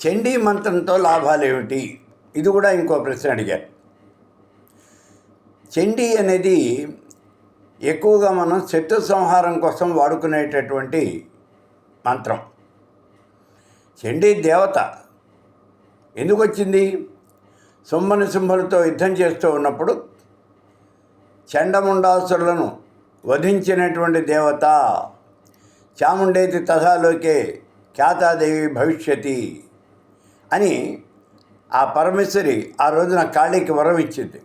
చండీ మంత్రంతో లాభాలు ఏమిటి ఇది కూడా ఇంకో ప్రశ్న అడిగారు చండీ అనేది ఎక్కువగా మనం శత్రు సంహారం కోసం వాడుకునేటటువంటి మంత్రం. చండీ దేవత. ఎందుకు వచ్చింది సుమ్మని సింహలతో యుద్ధం చేస్తూ ఉన్నప్పుడు చండముండాసురులను వధించినటువంటి దేవత. చాముండేతి తథాలోకే ఖ్యాతాదేవి భవిష్యతి. అని ఆ పరమేశ్వరి ఆ రోజున కాళీకి వరం ఇచ్చింది.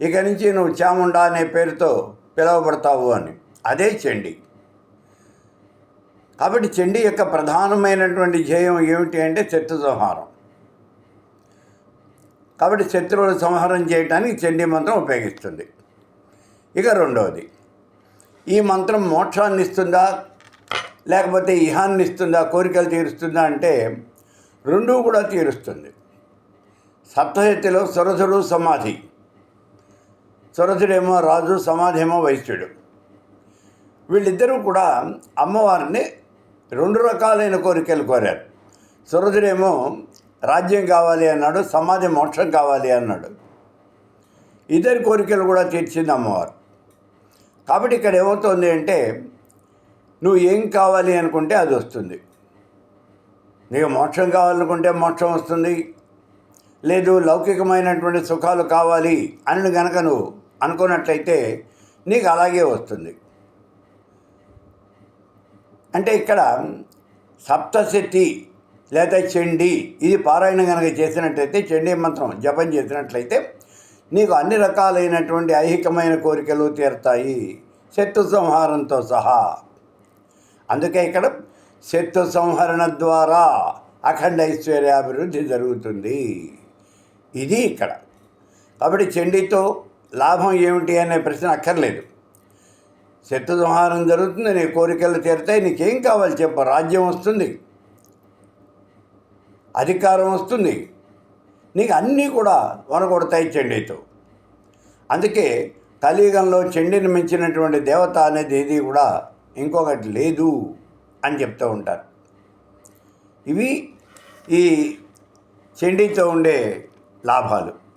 ఇక నుంచి నువ్వు చాముండా అనే పేరుతో పిలువబడతావు అని. అదే చండి. కాబట్టి చెండి యొక్క ప్రధానమైనటువంటి ధ్యేయం ఏమిటి అంటే శత్రు సంహారం. కాబట్టి శత్రువుల సంహారం చేయడానికి చండీ మంత్రం ఉపయోగిస్తుంది. ఇక రెండవది ఈ మంత్రం మోక్షాన్ని ఇస్తుందా లేకపోతే ఇహాన్ని ఇస్తుందా కోరికలు తీరుస్తుందా అంటే రెండూ కూడా తీరుస్తుంది. సప్తశక్తిలో సురసుడు సమాధి. సురసుడేమో రాజు సమాధి ఏమో వైశ్యుడు. వీళ్ళిద్దరూ కూడా అమ్మవారిని రెండు రకాలైన కోరికలు కోరారు. సురసుడేమో రాజ్యం కావాలి అన్నాడు సమాధి మోక్షం కావాలి అన్నాడు. ఇద్దరి కోరికలు కూడా తీర్చింది అమ్మవారు. కాబట్టి ఇక్కడ ఏమవుతుంది అంటే నువ్వు ఏం కావాలి అనుకుంటే అది వస్తుంది. నీకు మోక్షం కావాలనుకుంటే మోక్షం వస్తుంది. లేదు లౌకికమైనటువంటి సుఖాలు కావాలి అని గనక నువ్వు అనుకున్నట్లయితే నీకు అలాగే వస్తుంది. అంటే ఇక్కడ సప్తశతి లేదా చండీ ఇది పారాయణ కనుక చేసినట్లయితే చండీ మంత్రం జపం చేసినట్లయితే నీకు అన్ని రకాలైనటువంటి ఐహికమైన కోరికలు తీరుతాయి. శత్రు సంహారంతో సహా. అందుకే ఇక్కడ శత్రు సంహరణ ద్వారా అఖండ ఐశ్వర్యాభివృద్ధి జరుగుతుంది. ఇది ఇక్కడ. కాబట్టి చండీతో లాభం ఏమిటి అనే ప్రశ్న అక్కర్లేదు. శత్రు సంహారం జరుగుతుంది నీ కోరికలు తీరుతాయి నీకేం కావాలి చెప్ప రాజ్యం వస్తుంది. అధికారం వస్తుంది. నీకు అన్నీ కూడా వనగొడతాయి చండీతో. అందుకే కలియుగంలో చెండిని మించినటువంటి దేవత అనేది ఏది కూడా ఇంకొకటి లేదు. అని చెప్తూ ఉంటారు. ఇవి ఈ చెండీతో ఉండే లాభాలు.